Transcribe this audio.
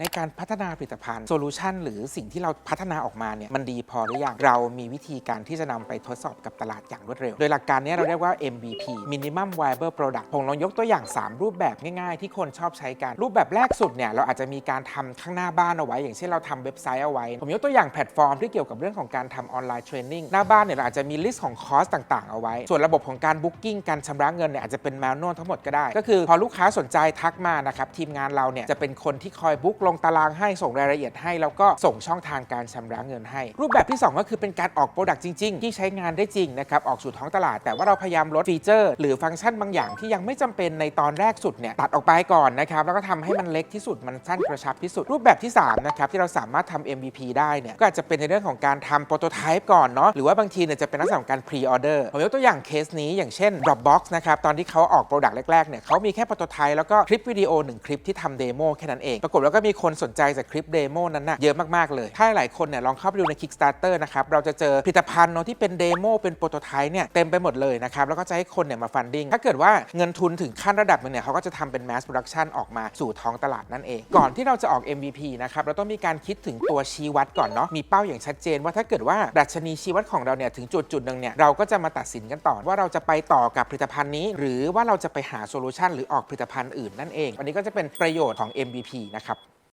ในการพัฒนาผลิตภัณฑ์โซลูชันหรือสิ่งที่เราพัฒนาออกมาเนี่ยมันดีพอหรือยังเรามีวิธีการที่จะนำไปทดสอบกับตลาดอย่างรวดเร็ว โดยหลักการนี้เราเรียกว่า MVP Minimum Viable Product ผมลองยกตัวอย่าง 3 รูปแบบง่ายๆ ที่คนชอบใช้กัน รูปแบบแรกสุดเนี่ยเราอาจจะมีการทำข้างหน้าบ้านเอาไว้ อย่างเช่นเราทำเว็บไซต์เอาไว้ ผมยกตัวอย่างแพลตฟอร์มที่เกี่ยวกับเรื่องของการทำออนไลน์เทรนนิ่งหน้าบ้านเนี่ยเราอาจจะมีลิสต์ของคอร์สต่างๆเอาไว้ ส่วนระบบของการบุ๊กิ้งการชำระเงินเนี่ยอาจจะเป็นแมวนวลทั้งหมดก็ได้ ก็คือพอลูกค้าสนใจทักมานะครับทีมงานเราเนี่ยจะเป็นคนที่คอยบุ๊กลงตารางให้ส่งรายละเอียดให้ แล้วก็ส่งช่องทางการชำระเงินให้ รูปแบบที่ 2 ก็คือเป็นการออกโปรดักต์จริง ๆ ที่ใช้งานได้จริงนะครับออกสู่ท้องตลาด แต่ว่าเราพยายามลดฟีเจอร์ หรือฟังก์ชันบางอย่างที่ยังไม่จำเป็นในตอนแรกสุดเนี่ยตัดออกไปก่อนนะครับแล้วก็ทำให้มันเล็กที่สุดมันสั้นกระชับที่สุด รูปแบบที่3นะครับที่เราสามารถทำ MVP ได้เนี่ยก็อาจจะเป็นในเรื่องของการทำโปรโตไทป์ก่อนเนาะหรือว่าบางทีเนี่ยจะเป็นลักษณะของการพรีออเดอร์ผมยกตัวอย่างเคสนี้อย่างเช่น Dropbox นะครับตอนที่เขาออกโปรดักต์แรกๆเนี่ยเขามีแค่โปรโตไทป์แล้วก็คลิปวิดีโอหนึ่งคลิปที่ทำเดโมแค่นั้นเองปรากฏว่าก็มีคนสนใจจากคลิปเดโมนั้นนะเยอะมากๆเลย ถ้าหลายคนเนี่ยลองเข้าไปดูใน Kickstarter นะครับ เราจะเจอผลิตภัณฑ์เนาะที่เป็นเดโมเป็นโปรโตไทป์เนี่ยเต็มไปหมดเลยนะครับ แล้วก็จะให้คนเนี่ยมาฟันดิ้ง ถ้าเกิดว่าเงินทุนถึงขั้นระดับนึงเนี่ยเขาก็จะทำเป็น mass production ออกมาสู่ท้องตลาดนั่นเอง ก่อนที่เราจะออก MVP นะครับ เราต้องมีการคิดถึงตัวชี้วัดก่อนเนาะ มีเป้าอย่างชัดเจนว่าถ้าเกิดว่าดัชนีชี้วัดของเราเนี่ยถึงจุดจุดๆหนึ่งเนี่ยเราก็จะมาตัดสินกันต่อว่าเราจะไปต่อกับผลิตภัณฑ์นี้ หรือว่าเราจะไปหาโซลูชันหรือออกผลิตภัณฑ์อื่นนั่นเอง อันนี้ก็จะเป็นประโยชน์ของ MVP นะครับ